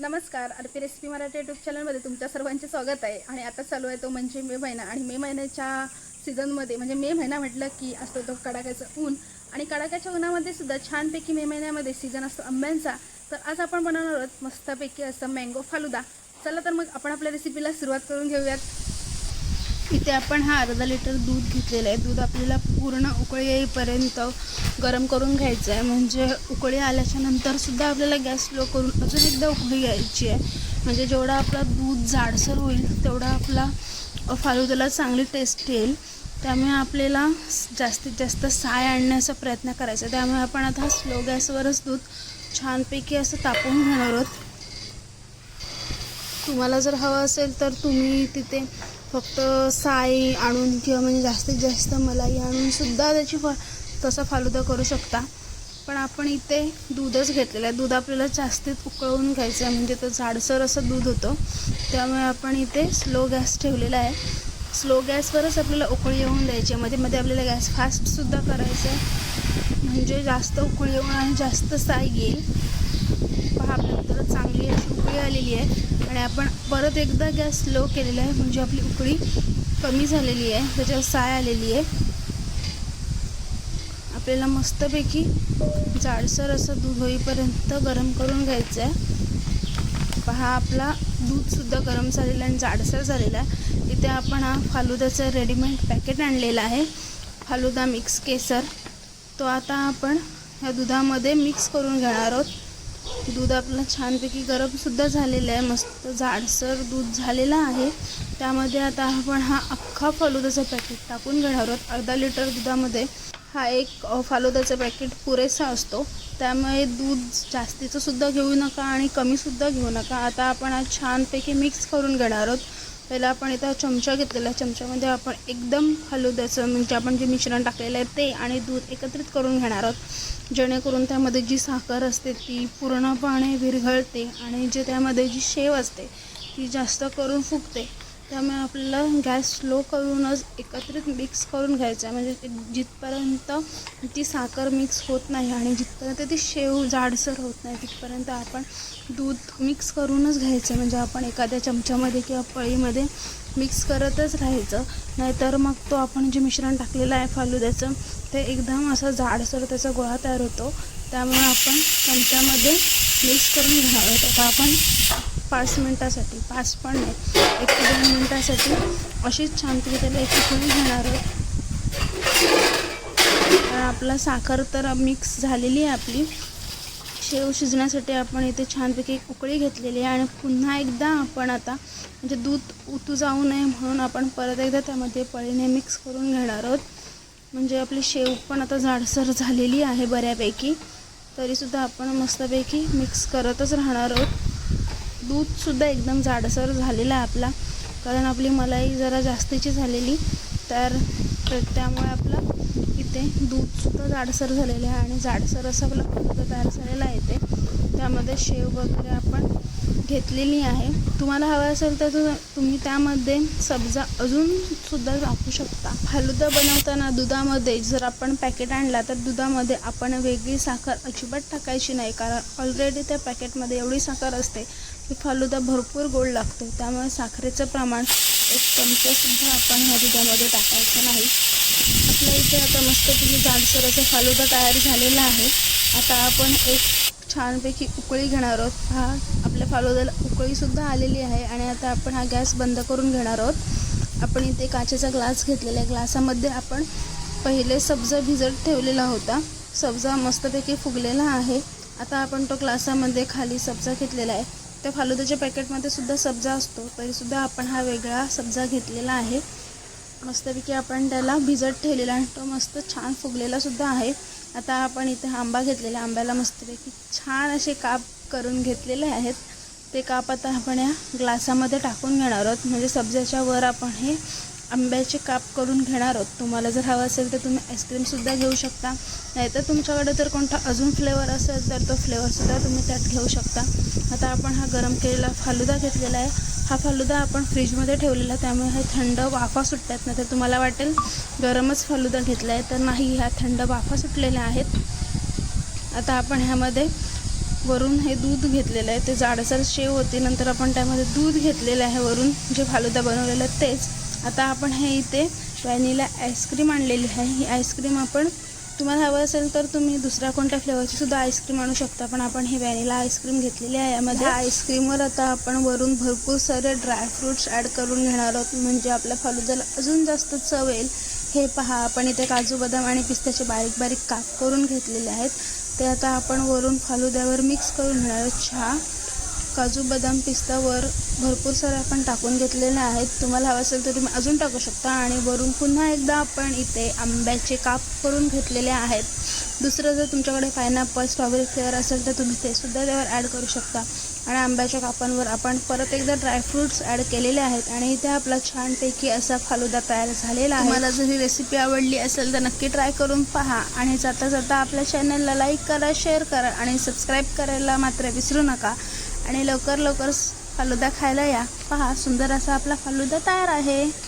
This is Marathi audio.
नमस्कार अर्पी रेसिपी मराठी यूट्यूब चॅनलमध्ये तुमच्या सर्वांचे स्वागत आहे. आणि आता चालू आहे तो म्हणजे मे महिना. आणि मे महिन्याच्या सीझनमध्ये म्हणजे मे महिना म्हटलं की असतो तो कडाक्याचं ऊन. आणि कडाक्याच्या उन्हामध्ये सुद्धा छानपैकी मे महिन्यामध्ये सीझन असतो आंब्यांचा. तर आज आपण बनवणार आहोत मस्तपैकी असं मँगो फालुदा. चला तर मग आपण आपल्या रेसिपीला सुरुवात करून घेऊयात. इथे आपण हा अर्धा लिटर दूध घेतलेलं आहे. दूध आपल्याला पूर्ण उकळी येईपर्यंत गरम करून घ्यायचं आहे. म्हणजे उकळी आल्याच्या नंतरसुद्धा आपल्याला गॅस स्लो करून अजून एकदा उकळी घ्यायची आहे. म्हणजे जेवढा आपला दूध जाडसर होईल तेवढा आपला फालुद्याला चांगली टेस्ट येईल. त्यामुळे आपल्याला जास्तीत जास्त साय आणण्याचा प्रयत्न करायचा आहे. त्यामुळे आपण आता स्लो गॅसवरच दूध छानपैकी असं तापवून घेणार आहोत. तुम्हाला जर हवं असेल तर तुम्ही तिथे फक्त साई आणून किंवा म्हणजे जास्तीत जास्त मलाई आणून सुद्धा त्याची फा तसा फालुदा करू शकता. पण आपण इथे दूधच घेतलेलं आहे. दूध आपल्याला जास्तीत उकळवून घ्यायचं आहे. म्हणजे तर जाडसर असं दूध होतं. त्यामुळे आपण इथे स्लो गॅस ठेवलेला आहे. स्लो गॅसवरच आपल्याला उकळी येऊन द्यायची आहे. मध्ये मध्ये आपल्याला गॅस फास्टसुद्धा करायचं आहे. म्हणजे जास्त उकळी येऊन आणि जास्त साई येईल. पहा आपल्याला चांगली अशी उकळी आलेली आहे. आणि आपण परत एकदा गॅस स्लो केलेला आहे म्हणजे आपली उकळी कमी झालेली आहे त्याच्यावर साय आलेली आहे. आपल्याला मस्तपैकी जाडसर असं दूध होईपर्यंत गरम करून घ्यायचं आहे. पहा आपला दूधसुद्धा गरम झालेला आणि जाडसर झालेला आहे. इथे आपण हा फालुदाचं रेडीमेड पॅकेट आणलेला आहे. फालुदा मिक्स केसर. तो आता आपण ह्या दुधामध्ये मिक्स करून घेणार आहोत. दूध आपलं छानपैकी गरमसुद्धा झालेलं आहे. मस्त जाडसर दूध झालेलं आहे. त्यामध्ये आता आपण हा अख्खा फालुदाचं पॅकेट टाकून घेणार आहोत. अर्धा लिटर दुधामध्ये हा एक फालुदाचं पॅकेट पुरेसा असतो. त्यामुळे दूध जास्तीचं सुद्धा घेऊ नका आणि कमीसुद्धा घेऊ नका. आता आपण हा छानपैकी मिक्स करून घेणार आहोत. पहिला आपण इथं चमचा घेतलेला आहे. चमच्यामध्ये आपण एकदम हलुद्याचं म्हणजे आपण जे मिश्रण टाकलेलं आहे ते आणि दूध एकत्रित करून घेणार आहोत. जेणेकरून त्यामध्ये जी साखर असते ती पूर्णपणे विरघळते आणि जे त्यामध्ये जी शेव असते ती जास्त करून फुगते. त्यामुळे आपल्याला गॅस स्लो करूनच एकत्रित मिक्स करून घ्यायचं आहे. म्हणजे जिथपर्यंत ती साखर मिक्स होत नाही आणि जिथपर्यंत ती शेव जाडसर होत नाही तिथपर्यंत आपण दूध मिक्स करूनच घ्यायचं म्हणजे आपण एखाद्या चमच्यामध्ये किंवा पळीमध्ये मिक्स करतच राहायचं. नाहीतर मग तो आपण जे मिश्रण टाकलेलं आहे फालुद्याचं ते एकदम असं जाडसर त्याचा गोळा तयार होतो. त्यामुळे आपण चमच्यामध्ये मिक्स करून घेणार आहोत आता आपण पाच मिनटासाठी पाच पण नाही एक ते दोन मिनटासाठी अशीच छानपैकी त्याला एक घेणार आहोत. आपला साखर तर मिक्स झालेली आहे आपली. शेव शिजण्यासाठी आपण इथे छानपैकी एक उकळी घेतलेली आहे आणि पुन्हा एकदा आपण आता म्हणजे दूध उतू जाऊ नये म्हणून आपण परत एकदा त्यामध्ये पळीने मिक्स करून घेणार आहोत. म्हणजे आपली शेव पण आता जाडसर झालेली आहे बऱ्यापैकी. तरीसुद्धा आपण मस्तपैकी मिक्स करतच राहणार आहोत. दूधसुद्धा एकदम जाडसर झालेला आहे आपला. कारण आपली मलाई जरा जास्तीची झालेली तर तर त्यामुळे आपलं येते. दूधसुद्धा जाडसर झालेलं आहे आणि जाडसर असं आपला पदार्थ तयार झालेला आहे ते. त्यामध्ये शेव वगैरे आपण घेतलेली आहे. तुम्हाला हवं असेल तर तुम्ही त्यामध्ये सब्जा अजून सुद्धा टाकू शकता. फालुदा बनवताना दुधामध्ये जर आपण पॅकेट आणला तर दुधामध्ये आपण वेगळी साखर अजिबात टाकायची नाही. कारण ऑलरेडी त्या पॅकेटमध्ये एवढी साखर असते. की फालुदा भरपूर गोड लागतो. त्यामुळे साखरेचं प्रमाण एक चमचासुद्धा आपण ह्या दुधामध्ये टाकायचं नाही. आपल्या इथे आता मस्तपैकी जाडसर फालुदा तयार झालेला आहे. आता आपण एक छानपैकी उकळी घेणार आहोत. हा आपल्या फालुद्याला उकळीसुद्धा आलेली आहे आणि आता आपण हा गॅस बंद करून घेणार आहोत. आपण इथे काचेचा ग्लास घेतलेला आहे. ग्लासामध्ये आपण पहिले सब्जा भिजत ठेवलेला होता. सब्जा मस्तपैकी फुगलेला आहे. आता आपण तो ग्लासामध्ये खाली सब्जा घेतलेला आहे. त्या फालुद्याच्या पॅकेटमध्ये सुद्धा सब्जा असतो. तरीसुद्धा आपण हा वेगळा सब्जा घेतलेला आहे. मस्तपैकी आपण त्याला भिजत ठेवलेला आणि तो मस्त छान फुगलेला सुद्धा आहे. आता आपण इथे आंबा घेतलेला. आंब्याला मस्तपैकी छान असे काप करून घेतलेले आहेत. ते काप आता आपण या ग्लासामध्ये टाकून घेणार आहोत. म्हणजे सब्जाच्या वर आपण हे आंब्याचे काप करून घेणार आहोत. तुम्हाला जर हवं असेल तर तुम्ही आईस्क्रीमसुद्धा घेऊ शकता. नाहीतर तुमच्याकडे जर कोणता अजून फ्लेवर असेल तर तो फ्लेवरसुद्धा तुम्ही त्यात घेऊ शकता. आता आपण हा गरम केलेला फालुदा घेतलेला आहे. हा फालुदा आपण फ्रीजमध्ये ठेवलेला त्यामुळे हे थंड वाफा सुटतात. नाही तर तुम्हाला वाटेल गरमच फालुदा घेतला आहे. तर नाही ह्या थंड वाफा सुटलेल्या आहेत. आता आपण ह्यामध्ये वरून हे दूध घेतलेलं आहे. ते जाडसर शेव होती. नंतर आपण त्यामध्ये दूध घेतलेलं आहे वरून. जे फालुदा बनवलेलं तेच. आता आपण हे इथे व्हॅनिला आईस्क्रीम आणलेली आहे. ही आईस्क्रीम आपण तुम्हाला हवं असेल तर तुम्ही दुसऱ्या कोणत्या फ्लेवरची सुद्धा आईस्क्रीम आणू शकता. पण आपण हे व्हॅनिला आईस्क्रीम घेतलेली आहे यामध्ये. आईस्क्रीमवर आता आपण वरून भरपूर सारे ड्रायफ्रूट्स ॲड करून घेणार आहोत. म्हणजे आपल्या फालुद्याला अजून जास्त चव येईल. हे पहा आपण इथे काजू बदाम आणि पिस्त्याचे बारीक बारीक काप करून घेतलेले आहेत. ते आता आपण वरून फालुद्यावर मिक्स करून घेणार आहोत. चहा काजू बदाम पिस्तावर भरपूर सारे आपण टाकून घेतलेले आहेत. तुम्हाला हवं असेल तर तुम्ही अजून टाकू शकता. आणि वरून पुन्हा एकदा आपण इथे आंब्याचे काप करून घेतलेले आहेत. दुसरं जर तुमच्याकडे पायनॅपल स्ट्रॉबेरी फ्लेवर असेल तर तुम्ही ते सुद्धा त्यावर ॲड करू शकता. आणि आंब्याच्या कापांवर आपण परत एकदा ड्रायफ्रूट्स ॲड केलेले आहेत. आणि इथे आपला छानपैकी असा फालुदा तयार झालेला आहे. मला जर ही रेसिपी आवडली असेल तर नक्की ट्राय करून पहा. आणि जाता जाता आपल्या चॅनलला लाईक करा शेअर करा आणि सबस्क्राईब करायला मात्र विसरू नका. आणि लवकर लवकर फालुदा खायला या. पहा सुंदर असा आपला फालुदा तयार आहे.